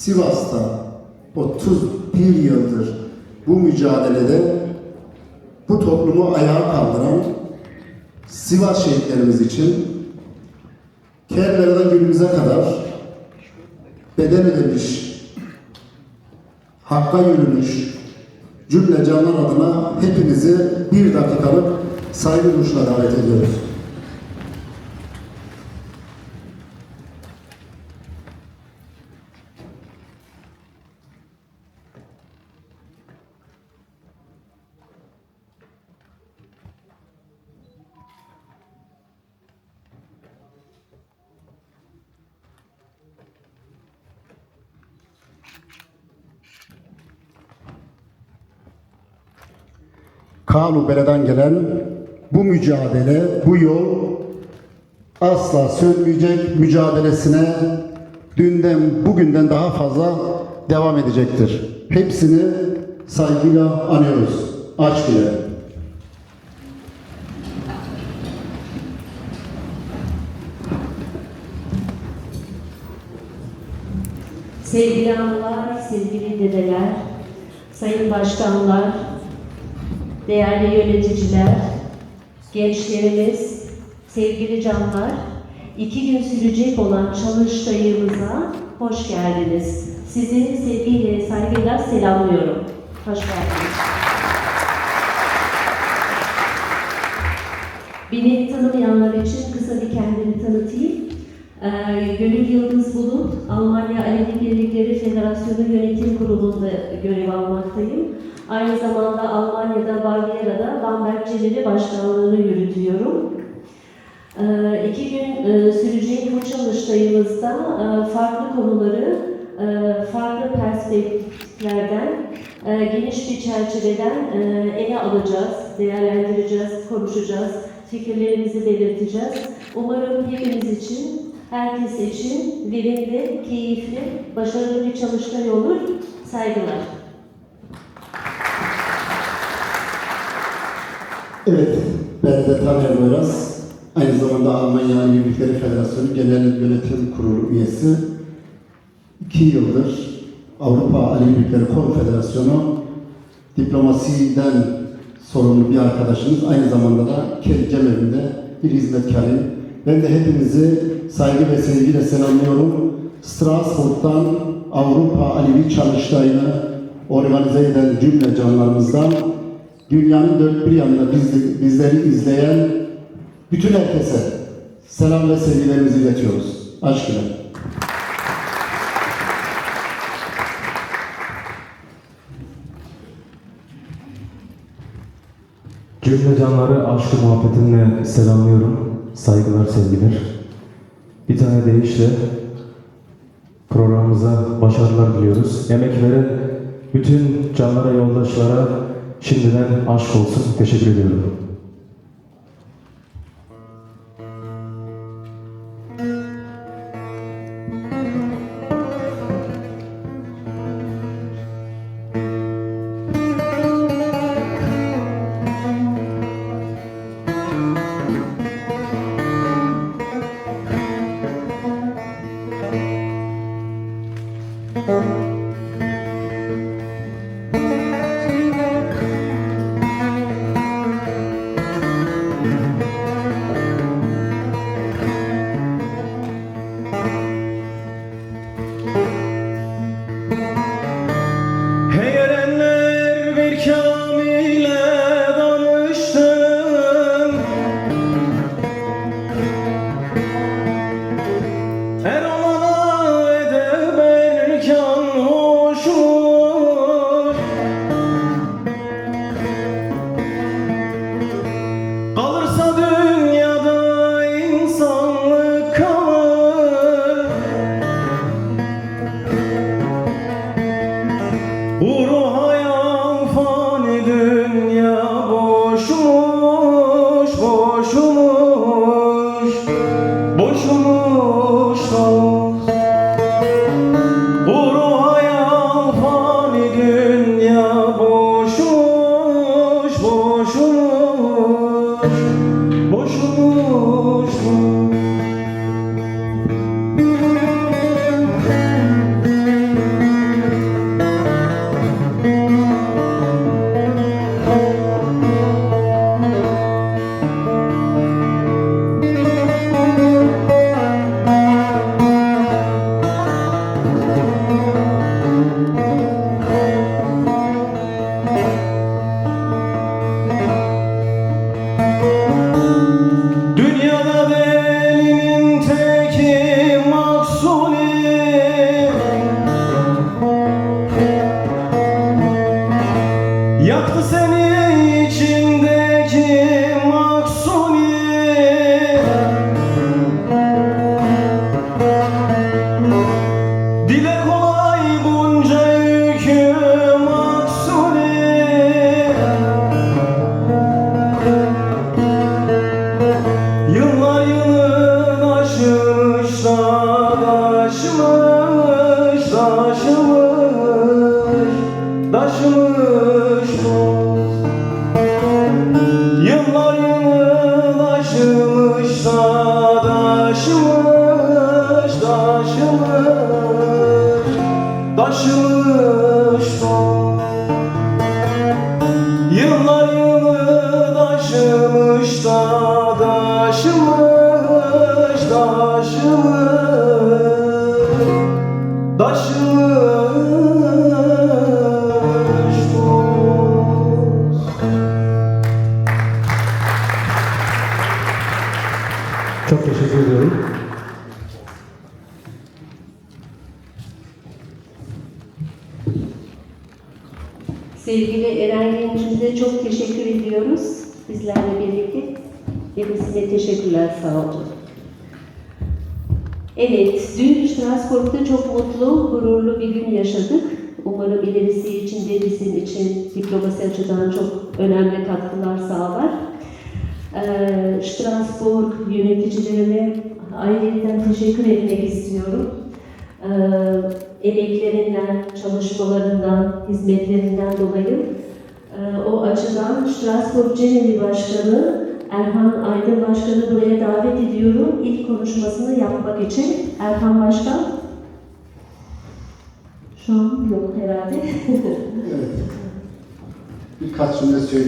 Sivas'ta 31 yıldır bu mücadelede bu toplumu ayağa kaldıran Sivas şehitlerimiz için Kerbeler'den günümüze kadar bedel ödemiş, hakka yürümüş cümle canlar adına hepinizi bir dakikalık saygı duruşuna davet ediyoruz. Kanun Bele'den gelen bu mücadele, bu yol asla sönmeyecek mücadelesine dünden bugünden daha fazla devam edecektir. Hepsini saygıyla anıyoruz. Aşk ile. Sevgili analar, sevgili dedeler, sayın başkanlar, değerli yöneticiler, gençlerimiz, sevgili canlar, iki gün sürecek olan çalıştayımıza hoş geldiniz. Sizi sevgiyle, saygıyla selamlıyorum. Hoş geldiniz. Beni tanımayanlar için kısa bir kendimi. Ee, Gönül Yıldız Bulut, Almanya Alevi Birlikleri Federasyonu Yönetim Kurulu'nda görev almaktayım. Aynı zamanda Almanya'da, Bavyera'da Bamberg Celeri Başkanlığı'nı yürütüyorum. Ee, iki gün e, sürecek bu çalıştayımızda e, farklı konuları e, farklı perspektiflerden, e, geniş bir çerçeveden ele alacağız, değerlendireceğiz, konuşacağız, fikirlerimizi belirteceğiz. Umarım hepimiz için, herkes için verimli, keyifli, başarılı bir çalıştay olur. Saygılar. Evet, ben de Taner Boyraz. Aynı zamanda Almanya Ali Birlikleri Federasyonu Genel Yönetim Kurulu üyesi. İki yıldır Avrupa Ali Birlikleri Konfederasyonu diplomasiden sorumlu bir arkadaşımız. Aynı zamanda da kendi cemevinde bir hizmetkarıyım. Ben de hepinizi saygı ve sevgiyle selamlıyorum. Strasbourg'dan Avrupa Alevi Çalıştayı'nı organize eden cümle canlarımızdan dünyanın dört bir yanında bizi, bizleri izleyen bütün herkese selam ve sevgilerimizi iletiyoruz. Aşk ile. Cümle canları aşkı muhabbetimle selamlıyorum. Saygılar, sevgiler. Bir tane deyişle programımıza başarılar diliyoruz. Emek veren bütün canlara, yoldaşlara şimdiden aşk olsun. Teşekkür ediyorum. Aşmış da Çok teşekkür ediyorum. Sevgili Eren Genç'imize çok teşekkür ediyoruz. Bizlerle birlikte. Kendisine teşekkürler, sağ olun. Evet, dün Strasbourg'da çok mutlu, gururlu bir gün yaşadık. Umarım ilerisi için bizim için diplomasi açıdan çok önemli katkılar sağlar. Ee, Strasbourg yöneticilerine ayrıca teşekkür etmek istiyorum. Ee, emeklerinden, çalışmalarından, hizmetlerinden dolayı ee, o açıdan Strasbourg Cennevi Başkanı Erhan Aydın Başkanı buraya davet ediyorum. İlk konuşmasını yapmak için. Erhan Başkan. Şu an yok herhalde. Evet. Birkaç cümle söyleyeyim.